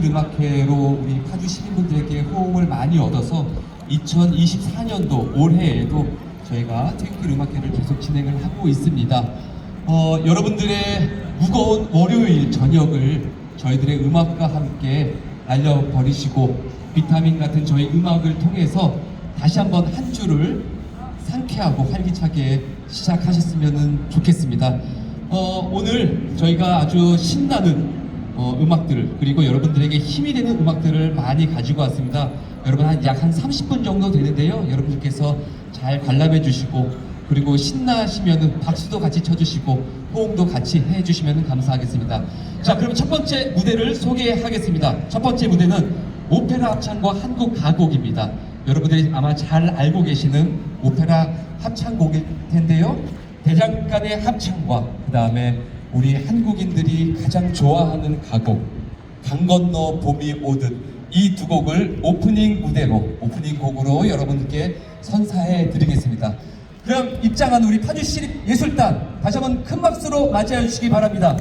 퇴근길 음악회로 우리 파주 시민분들에게 호응을 많이 얻어서 2024년도 올해에도 저희가 퇴근길 음악회를 계속 진행을 하고 있습니다. 어, 여러분들의 무거운 월요일 저녁을 저희들의 음악과 함께 날려버리시고 비타민 같은 저희 음악을 통해서 다시 한번 한 주를 상쾌하고 활기차게 시작하셨으면 좋겠습니다. 어, 오늘 저희가 아주 신나는 어, 음악들을 그리고 여러분들에게 힘이 되는 음악들을 많이 가지고 왔습니다. 여러분 한 약 한 30분 정도 되는데요. 여러분들께서 잘 관람해 주시고 그리고 신나시면은 박수도 같이 쳐주시고 호응도 같이 해주시면 감사하겠습니다. 자, 그럼 첫 번째 무대를 소개하겠습니다. 첫 번째 무대는 오페라 합창과 한국 가곡입니다. 여러분들이 아마 잘 알고 계시는 오페라 합창곡일 텐데요. 대장간의 합창과 그 다음에 우리 한국인들이 가장 좋아하는 가곡 강 건너 봄이 오듯 이 두 곡을 오프닝 무대로 오프닝 곡으로 여러분께 선사해 드리겠습니다. 그럼 입장한 우리 파주시립 예술단 다시 한번 큰 박수로 맞이해 주시기 바랍니다.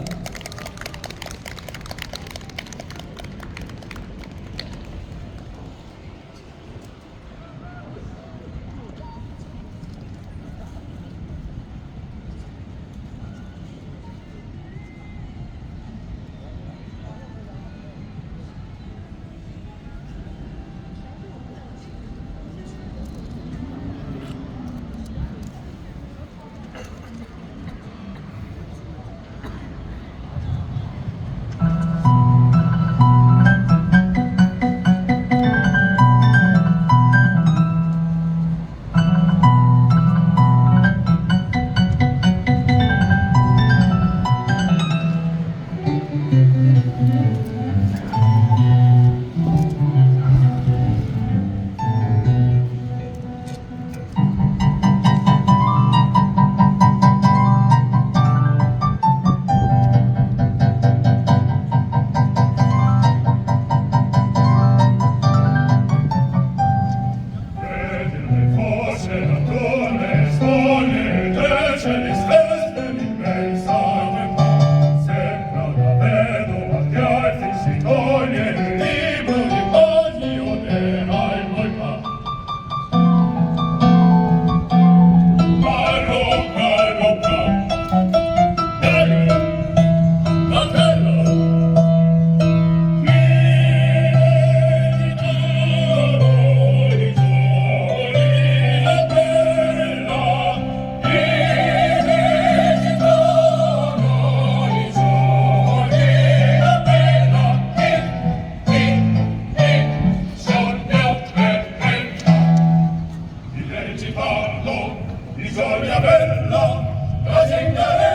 Bisogna bella, la